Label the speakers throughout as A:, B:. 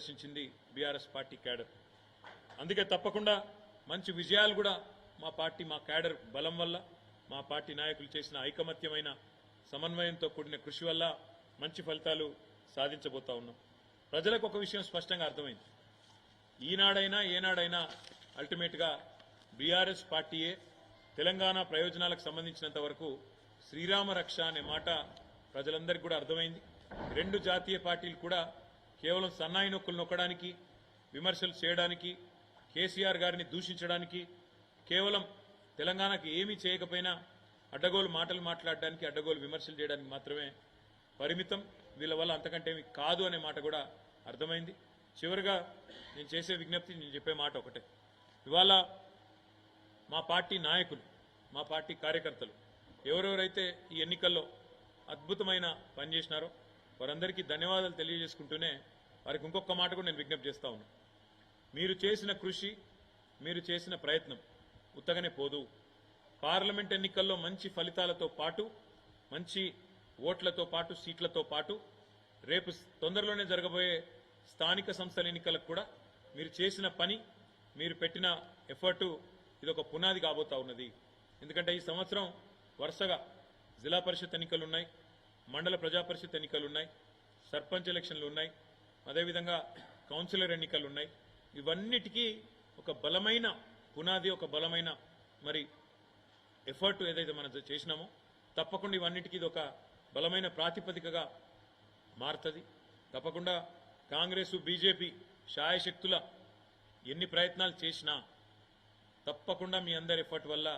A: ప్రదర్శించింది BRS party cadre. అందుకే తప్పకుండా మంచి విజయాలు కూడా మా పార్టీ మా క్యాడర్ బలం వల్ల మా పార్టీ నాయకులు చేసిన ఐకమత్యమైన సమన్వయంతో కూడిన కృషి వల్ల మంచి ఫలితాలు సాధించబోతా ఉన్నాం. ప్రజలకు ఒక విషయం స్పష్టంగా అర్థమైంది. ఈనాడైనా ఏనాడైనా అల్టిమేట్గా బీఆర్ఎస్ పార్టీయే తెలంగాణ ప్రయోజనాలకు సంబంధించినంత వరకు శ్రీరామ రక్ష అనే మాట ప్రజలందరికీ కూడా అర్థమైంది. రెండు జాతీయ పార్టీలు కూడా కేవలం సన్నాయి నొక్కులు నొక్కడానికి విమర్శలు చేయడానికి కేసీఆర్ గారిని దూషించడానికి కేవలం తెలంగాణకు ఏమీ చేయకపోయినా అడ్డగోలు మాటలు మాట్లాడడానికి అడ్డగోలు విమర్శలు చేయడానికి మాత్రమే పరిమితం. వీళ్ళ వల్ల అంతకంటే కాదు అనే మాట కూడా అర్థమైంది. చివరిగా నేను చేసే విజ్ఞప్తి నేను చెప్పే మాట ఒకటే. ఇవాళ మా పార్టీ నాయకులు మా పార్టీ కార్యకర్తలు ఎవరెవరైతే ఈ ఎన్నికల్లో అద్భుతమైన పని చేసినారో వారందరికీ ధన్యవాదాలు తెలియజేసుకుంటూనే వారికి ఇంకొక మాట కూడా నేను విజ్ఞప్తి చేస్తా ఉన్నాను మీరు చేసిన కృషి మీరు చేసిన ప్రయత్నం ఉత్తగనే పోదు. పార్లమెంట్ ఎన్నికల్లో మంచి ఫలితాలతో పాటు మంచి ఓట్లతో పాటు సీట్లతో పాటు రేపు తొందరలోనే జరగబోయే స్థానిక సంస్థల ఎన్నికలకు కూడా మీరు చేసిన పని మీరు పెట్టిన ఎఫర్టు ఇది ఒక పునాది కాబోతా ఉన్నది. ఎందుకంటే ఈ సంవత్సరం వరుసగా జిల్లా పరిషత్ ఎన్నికలు ఉన్నాయి. మండల ప్రజాపరిషత్ ఎన్నికలు ఉన్నాయి సర్పంచ్ ఎలక్షన్లు ఉన్నాయి అదేవిధంగా కౌన్సిలర్ ఎన్నికలు ఉన్నాయి ఇవన్నిటికీ ఒక బలమైన పునాది ఒక బలమైన మరి ఎఫర్ట్ ఏదైతే మనం చేసినామో తప్పకుండా ఇవన్నిటికీ ఇది ఒక బలమైన ప్రాతిపదికగా మారుతుంది. తప్పకుండా కాంగ్రెస్ బీజేపీ శాయశక్తుల ఎన్ని ప్రయత్నాలు చేసినా తప్పకుండా మీ అందరి ఎఫర్ట్ వల్ల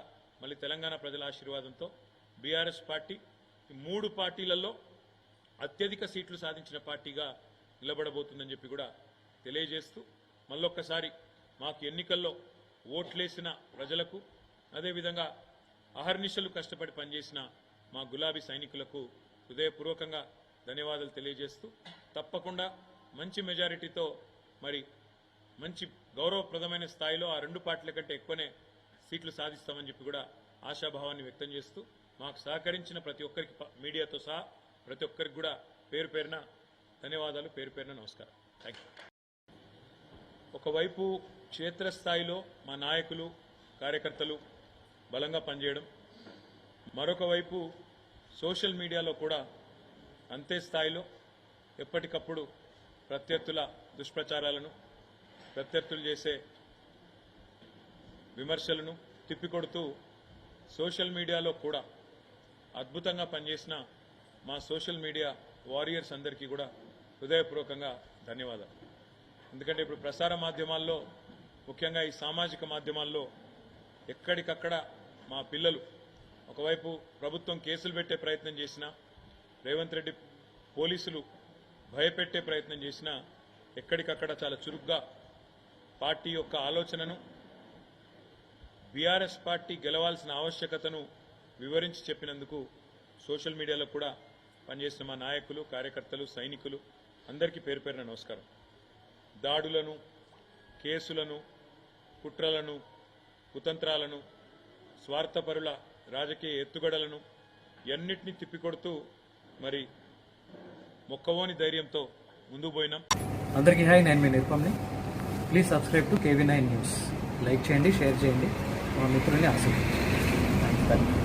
A: మళ్ళీ తెలంగాణ ప్రజల ఆశీర్వాదంతో బీఆర్ఎస్ పార్టీ మూడు పార్టీలలో అత్యధిక సీట్లు సాధించిన పార్టీగా నిలబడబోతుందని చెప్పి కూడా తెలియజేస్తూ మళ్ళొక్కసారి మాకు ఎన్నికల్లో ఓట్లేసిన ప్రజలకు అదేవిధంగా అహర్నిశలు కష్టపడి పనిచేసిన మా గులాబీ సైనికులకు హృదయపూర్వకంగా ధన్యవాదాలు తెలియజేస్తూ తప్పకుండా మంచి మెజారిటీతో మరి మంచి గౌరవప్రదమైన స్థాయిలో ఆ రెండు పార్టీల కంటే ఎక్కువనే సీట్లు సాధిస్తామని చెప్పి కూడా ఆశాభావాన్ని వ్యక్తం చేస్తూ మాకు సహకరించిన ప్రతి ఒక్కరికి మీడియాతో సహా ప్రతి ఒక్కరికి కూడా పేరు పేరున ధన్యవాదాలు పేరు పేరున నమస్కారం. థ్యాంక్ యూ ఒకవైపు క్షేత్రస్థాయిలో మా నాయకులు కార్యకర్తలు బలంగా పనిచేయడం మరొక వైపు సోషల్ మీడియాలో కూడా అంతే స్థాయిలో ఎప్పటికప్పుడు ప్రత్యర్థుల దుష్ప్రచారాలను ప్రత్యర్థులు చేసే విమర్శలను తిప్పికొడుతూ సోషల్ మీడియాలో కూడా అద్భుతంగా పనిచేసిన మా సోషల్ మీడియా వారియర్స్ అందరికీ కూడా హృదయపూర్వకంగా ధన్యవాదాలు. ఎందుకంటే ఇప్పుడు ప్రసార మాధ్యమాల్లో ముఖ్యంగా ఈ సామాజిక మాధ్యమాల్లో ఎక్కడికక్కడ మా పిల్లలు ఒకవైపు ప్రభుత్వం కేసులు పెట్టే ప్రయత్నం చేసినా రేవంత్ రెడ్డి పోలీసులు భయపెట్టే ప్రయత్నం చేసినా ఎక్కడికక్కడ చాలా చురుగ్గా పార్టీ యొక్క ఆలోచనను బీఆర్ఎస్ పార్టీ గెలవాల్సిన ఆవశ్యకతను వివరించి చెప్పినందుకు సోషల్ మీడియాలో కూడా పనిచేసిన మా నాయకులు కార్యకర్తలు సైనికులు అందరికీ పేరు పేరున నమస్కారం. దాడులను కేసులను కుట్రలను కుతంత్రాలను స్వార్థపరుల రాజకీయ ఎత్తుగడలను ఎన్నిటిని తిప్పికొడుతూ మరి మొక్కవోని ధైర్యంతో ముందుకు పోయినాం.
B: అందరికీ హాయ్ నేను మీ నిర్పమ్ని. Please subscribe to KV nine news like చేయండి షేర్ చేయండి. మా మిత్రుల్ని ఆశీర్వదించండి. Thank you